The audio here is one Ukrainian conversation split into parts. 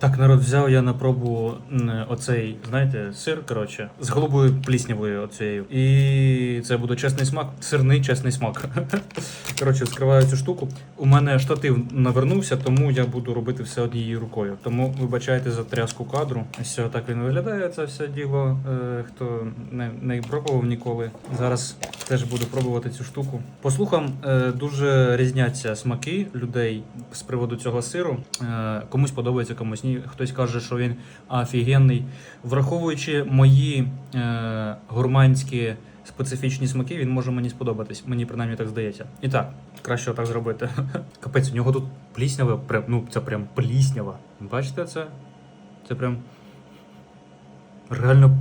Так, народ, взяв я на пробу оцей, знаєте, сир, коротше, з голубою пліснявою оцією. І це буде чесний смак, сирний чесний смак. Коротше, скриваю цю штуку. У мене штатив навернувся, тому я буду робити все однією рукою. Тому вибачайте за тряску кадру. Ось так він виглядає, це все діло. Е, хто не, не пробував ніколи. Зараз теж буду пробувати цю штуку. По слухам, е, дуже різняться смаки людей з приводу цього сиру. Е, комусь подобається, комусь ні. Хтось каже, що він офігенний. Враховуючи мої е, гурманські специфічні смаки, він може мені сподобатись. Мені принаймні так здається. І так, краще так зробити. Капець, у нього тут пліснява, прям, ну це прям пліснява. Бачите це? Це прям реально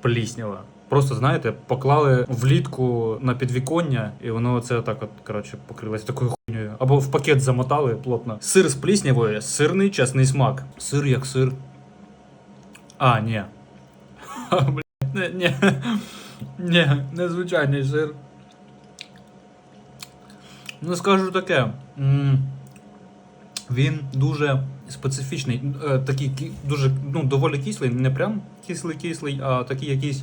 пліснява. Просто знаєте, поклали влітку на підвіконня, і воно це так от коротше покрилось такою. Або в пакет замотали плотно. Сир з пліснявою, сирний чесний смак. Сир як сир. А, ні. Не, ні. Ні, незвичайний сир. Ну, скажу таке. Він дуже специфічний, е, такий дуже ну, доволі кислий, не прям кислий-кислий, а такий якийсь.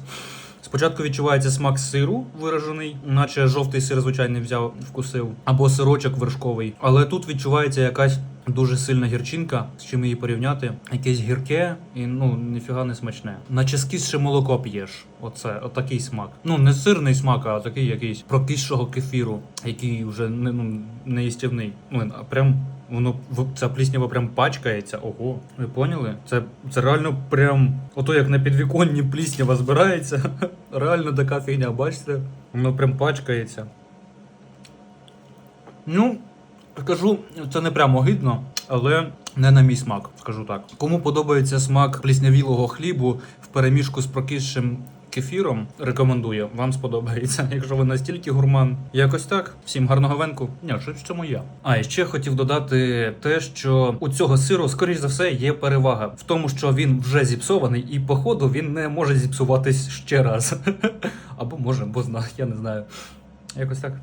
Спочатку відчувається смак сиру виражений, наче жовтий сир звичайний взяв, вкусив, або сирочок вершковий. Але тут відчувається якась дуже сильна гірчинка, з чим її порівняти. Якесь гірке і ну ніфіга не смачне. Наче скисше молоко п'єш. Оце, отакий смак. Ну не сирний смак, а такий якийсь прокисшого кефіру, який вже не ну не їстівний. Ну прям воно ця пліснява прям пачкається. Ого, ви поняли? Це, це реально прям ото як на підвіконні пліснява збирається. Реально така фігня, бачите? Воно прям пачкається. Ну, скажу, це не прямо гидно, але не на мій смак, скажу так. Кому подобається смак пліснявілого хлібу в переміжку з прокисшим кефіром, рекомендую. Вам сподобається, якщо ви настільки гурман. Якось так. Всім гарного венку. Ні, щось в цьому я. А і ще хотів додати те, що у цього сиру, скоріш за все, є перевага в тому, що він вже зіпсований, і походу він не може зіпсуватись ще раз. Або може, бо зна, я не знаю. Якось так.